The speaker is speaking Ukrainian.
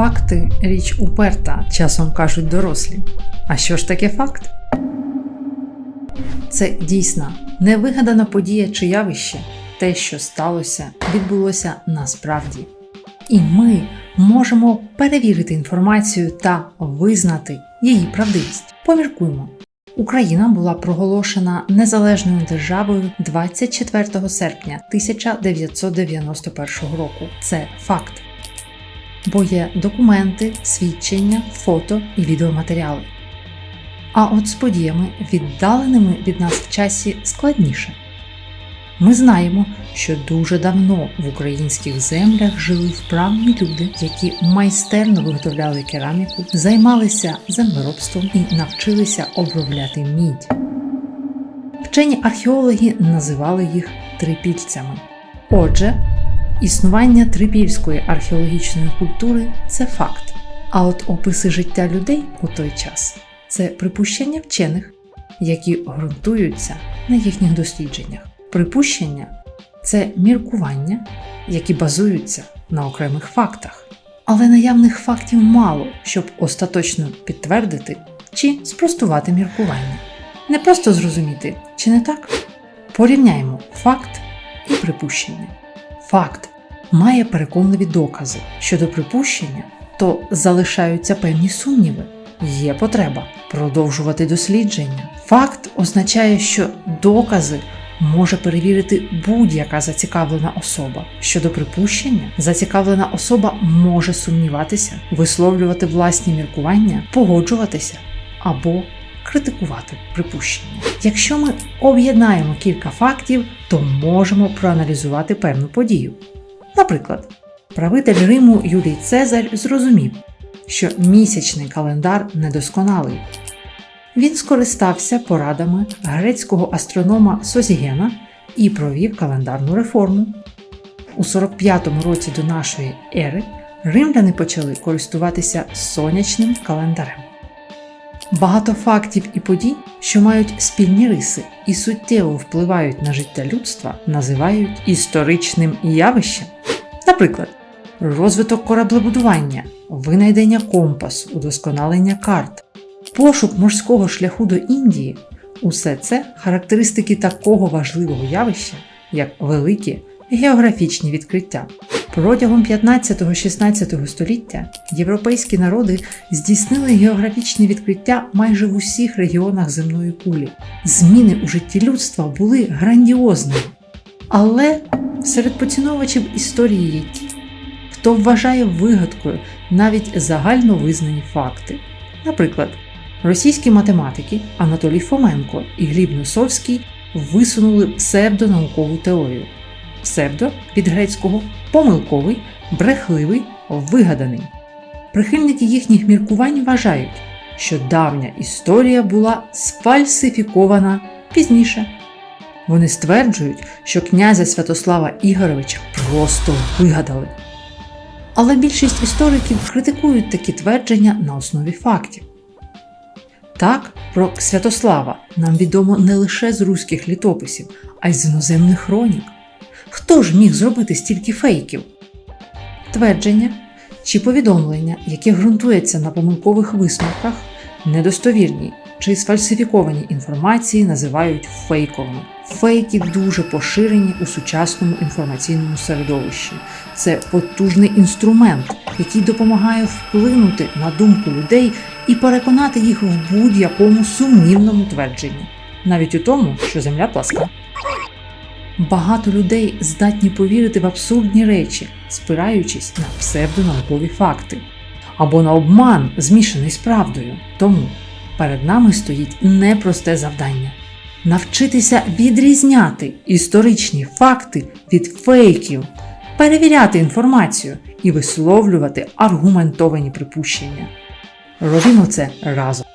Факти річ уперта, часом кажуть дорослі. А що ж таке факт? Це дійсна, невигадана подія чи явище, те, що сталося, відбулося насправді. І ми можемо перевірити інформацію та визнати її правдивість. Поміркуймо. Україна була проголошена незалежною державою 24 серпня 1991 року. Це факт. Бо є документи, свідчення, фото і відеоматеріали. А от з подіями, віддаленими від нас в часі, складніше. Ми знаємо, що дуже давно в українських землях жили вправні люди, які майстерно виготовляли кераміку, займалися землеробством і навчилися обробляти мідь. Вчені археологи називали їх трипільцями. Отже, існування трипільської археологічної культури це факт. А от описи життя людей у той час це припущення вчених, які ґрунтуються на їхніх дослідженнях. Припущення це міркування, які базуються на окремих фактах. Але наявних фактів мало, щоб остаточно підтвердити чи спростувати міркування. Не просто зрозуміти, чи не так? Порівняємо факт і припущення. Факт має переконливі докази щодо припущення, то залишаються певні сумніви. Є потреба продовжувати дослідження. Факт означає, що докази може перевірити будь-яка зацікавлена особа. Щодо припущення, зацікавлена особа може сумніватися, висловлювати власні міркування, погоджуватися або критикувати припущення. Якщо ми об'єднаємо кілька фактів, то можемо проаналізувати певну подію. Наприклад, правитель Риму Юлій Цезарь зрозумів, що місячний календар недосконалий. Він скористався порадами грецького астронома Созігена і провів календарну реформу. У 45-му році до нашої ери римляни почали користуватися сонячним календарем. Багато фактів і подій, що мають спільні риси і суттєво впливають на життя людства, називають історичним явищем. Наприклад, розвиток кораблебудування, винайдення компасу, удосконалення карт, пошук морського шляху до Індії усе це характеристики такого важливого явища, як великі географічні відкриття. Протягом 15-16 століття європейські народи здійснили географічні відкриття майже в усіх регіонах земної кулі. Зміни у житті людства були грандіозними. Але серед поціновувачів історії є ті, хто вважає вигадкою навіть загально визнані факти. Наприклад, російські математики Анатолій Фоменко і Гліб Носовський висунули псевдонаукову теорію. Псевдо від грецького помилковий, брехливий, вигаданий. Прихильники їхніх міркувань вважають, що давня історія була сфальсифікована пізніше. Вони стверджують, що князя Святослава Ігоровича просто вигадали. Але більшість істориків критикують такі твердження на основі фактів. Так, про Святослава нам відомо не лише з руських літописів, а й з іноземних хронік. Хто ж міг зробити стільки фейків? Твердження чи повідомлення, яке ґрунтується на помилкових висновках, недостовірні чи сфальсифіковані інформації називають фейковими. Фейки дуже поширені у сучасному інформаційному середовищі. Це потужний інструмент, який допомагає вплинути на думку людей і переконати їх в будь-якому сумнівному твердженні, навіть у тому, що земля пласка. Багато людей здатні повірити в абсурдні речі, спираючись на псевдонаукові факти або на обман, змішаний з правдою. Тому перед нами стоїть непросте завдання навчитися відрізняти історичні факти від фейків, перевіряти інформацію і висловлювати аргументовані припущення. Робімо це разом.